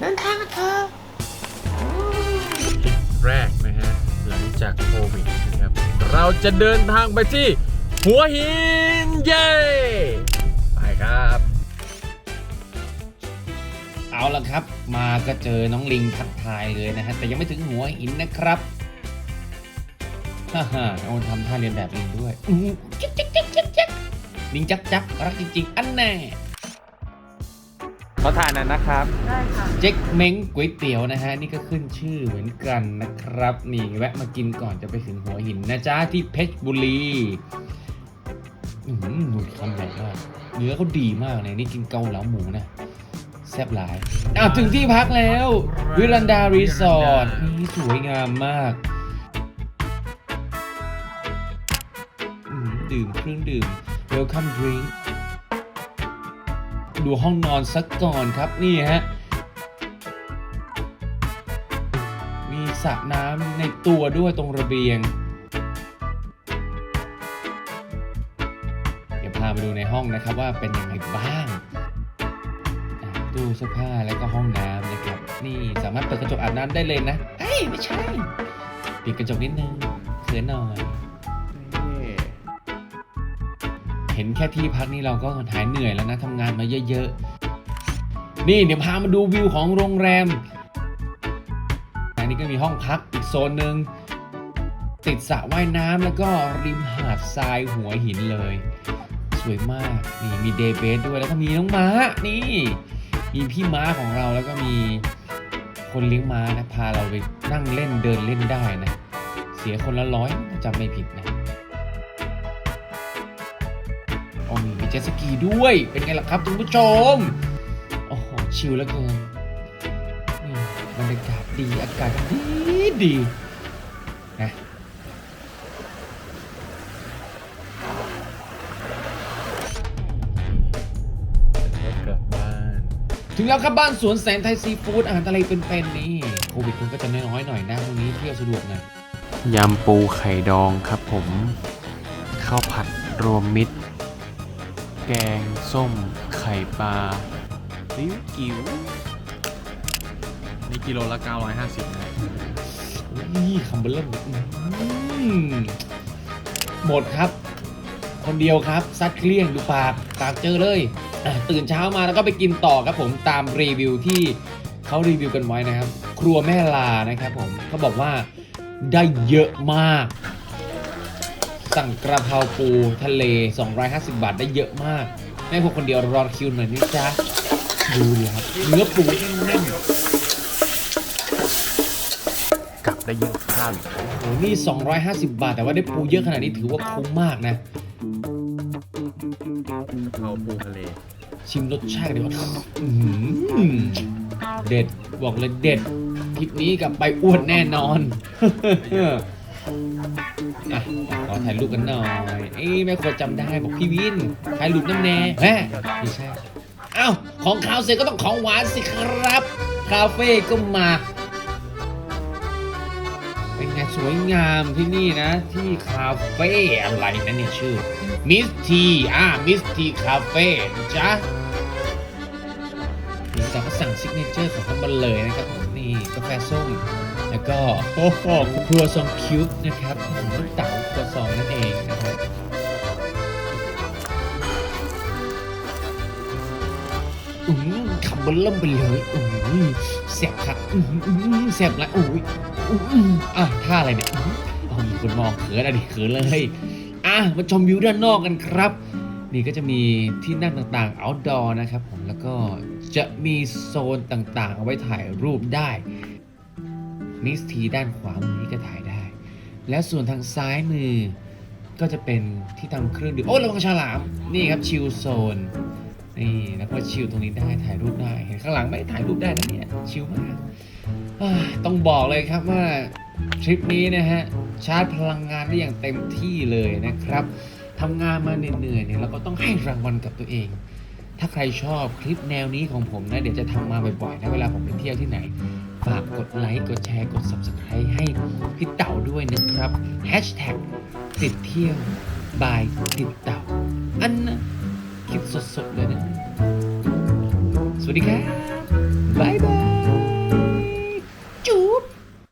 เดินทางกันเถอะแรกนะฮะ หลังจากโควิดนะครับ เราจะเดินทางไปที่ หัวหินเย่ไปครับ เอาละครับ มาก็เจอน้องลิงทักทายเลยนะฮะ แต่ยังไม่ถึงหัวหินนะครับฮ่าฮ่าเอาทำท่าเรียนแบบลิงด้วยลิงจักจักรักจริงๆ อันแน่ เขาทานนั้นนะครับ ได้ค่ะ เจ๊กเม้งก๋วยเตี๋ยวนะฮะ นี่ก็ขึ้นชื่อเหมือนกันนะครับ นี่แวะมากินก่อนจะไปถึงหัวหินนะจ๊ะ ที่เพชรบุรีอืมหนุดคำใหญ่มากเนื้อเขาดีมากเลยนี่กินเกาเหลาหมูนะแซ่บหลายอ้าวถึงที่พักแล้ว วิรันดารีสอร์ทนี่สวยงามมากอืมดื่มเครื่องดื่ม Welcome drink ดูห้องนอนสักก่อนครับนี่ฮะมีสระน้ำในตัวด้วยตรงระเบียง เดี๋ยวพามาดูในห้องนะครับว่าเป็นยังไงบ้างตู้เสื้อผ้าแล้วก็ห้องน้ำนะครับ นี่สามารถเปิดกระจกอาบน้ำได้เลยนะ เอ้ย ไม่ใช่ ปิดกระจกนิดนึงเขินหน่อย เห็นแค่ที่พักนี่เราก็หายเหนื่อยแล้วนะทำงานมาเยอะๆ นี่เดี๋ยวพามาดูวิวของโรงแรม อันนี้ก็มีห้องพักอีกโซนหนึ่งติดสระว่ายน้ำแล้วก็ริมหาดทรายหัวหินเลย สวยมากนี่มีเดย์เบสด้วยแล้วก็มีน้องม้านี่ มีพี่ม้าของเราแล้วก็มีคนเลี้ยงม้านะพาเราไปนั่งเล่นเดินเล่นได้นะ เสียคนละร้อยจำไม่ผิดนะ เจ็ตสกีด้วย เป็นไงล่ะครับคุณผู้ชม โอ้โห ชิลแล้วเกินนี่บรรยากาศดีอากาศดีดีนะรถกลับบ้านถึงแล้วครับบ้านสวนแสนไทยซีฟู้ดอาหารทะเลเป็นๆนี่โควิดมันก็จะน้อยๆหน่อยนะตรงนี้เที่ยวสะดวกหนะยำปูไข่ดองครับผม ข้าวผัดรวมมิตร แกง ส้ม ไข่ปลาซิ้วกิ๋วนี่กิโลละ 950นะนี่คำเบลเริ่มหมดครับ คนเดียวครับ ซัดเคลี่ยงดูปากปากเจอเลยอะตื่นเช้ามาแล้วก็ไปกินต่อครับผมตามรีวิวที่เขารีวิวกันไว้นะครับ ครัวแม่ลานะครับผมเขาบอกว่าได้เยอะมาก สั่งกระเพราปูทะเล 250 บาทได้เยอะมากแม่พวกคนเดียวรอคิวหน่อยนี่จ๊ะ ดูดิครับ เนื้อปูแน่นๆกลับได้เยอะข้าวอีกโอ้โหนี่ 250 บาท แต่ว่าได้ปูเยอะขนาดนี้ถือว่าคุ้มมากนะเอาปูทะเล ชิมรสชาติเดี๋ยวว่าอื้อหือเด็ด บอกเลยเด็ดทริปนี้กลับไปอ้วนแน่นอน อะขอถ่ายรูปกันหน่อย เอ้ยแม่ครัวจำได้บอกพี่วินถ่ายรูปน้ำแน่แม่ไม่ใช่อ้าวของขาวเสร็จก็ต้องของหวานสิครับ คาเฟ่ก็มาเป็นไงสวยงามที่นี่นะ ที่คาเฟ่อะไรนะเนี่ยชื่อมิสทีอ่ามิสทีคาเฟ่จ้ะหลังจากก็สั่งซิกเนเจอร์ของเขามาเลยนะครับผมนี่กาแฟส้ม แล้วก็โอ้โหครัวซองคิวบ์นะครับผมลูกเต๋าครัวซองนั่นเองนะครับอืมคำเบลเริ่มไปเลยอืมแสบคักอืมอืมแสบละอุ้ยอืมอืมอะท่าอะไรเนี่ยอืมอ๋อมีคนมองเขินอะดิเขินเลยอะมาชมวิวด้านนอกกันครับ นี่ก็จะมีที่นั่งต่างๆ outdoor นะครับผมแล้วก็จะมีโซนต่างๆ เอาไว้ถ่ายรูปได้ นิสทีด้านขวามือนี่ก็ถ่ายได้ แล้วส่วนทางซ้ายมือก็จะเป็นที่ทำเครื่องดื่มโอ้ระวังฉลาม นี่ครับชิลโซนนี่แล้วก็ชิลตรงนี้ได้ถ่ายรูปได้ เห็นข้างหลังไม่ถ่ายรูปได้นะเนี่ยชิลมากต้องบอกเลยครับว่าทริปนี้นะฮะชาร์จพลังงานได้อย่างเต็มที่เลยนะครับทำงานมาเหนื่อยๆเนี่ยเราก็ต้องให้รางวัลกับตัวเอง ถ้าใครชอบคลิปแนวนี้ของผมนะเดี๋ยวจะทำมาบ่อยๆนะเวลาผมไปเที่ยวที่ไหน ฝากกดไลค์ กดแชร์ กด Subscribe ให้พี่เต่าด้วยนะครับ Hashtag ติดเที่ยวบายติดเต่า อันนะคลิปสดๆเลยนะ สวัสดีครับ บ๊ายบาย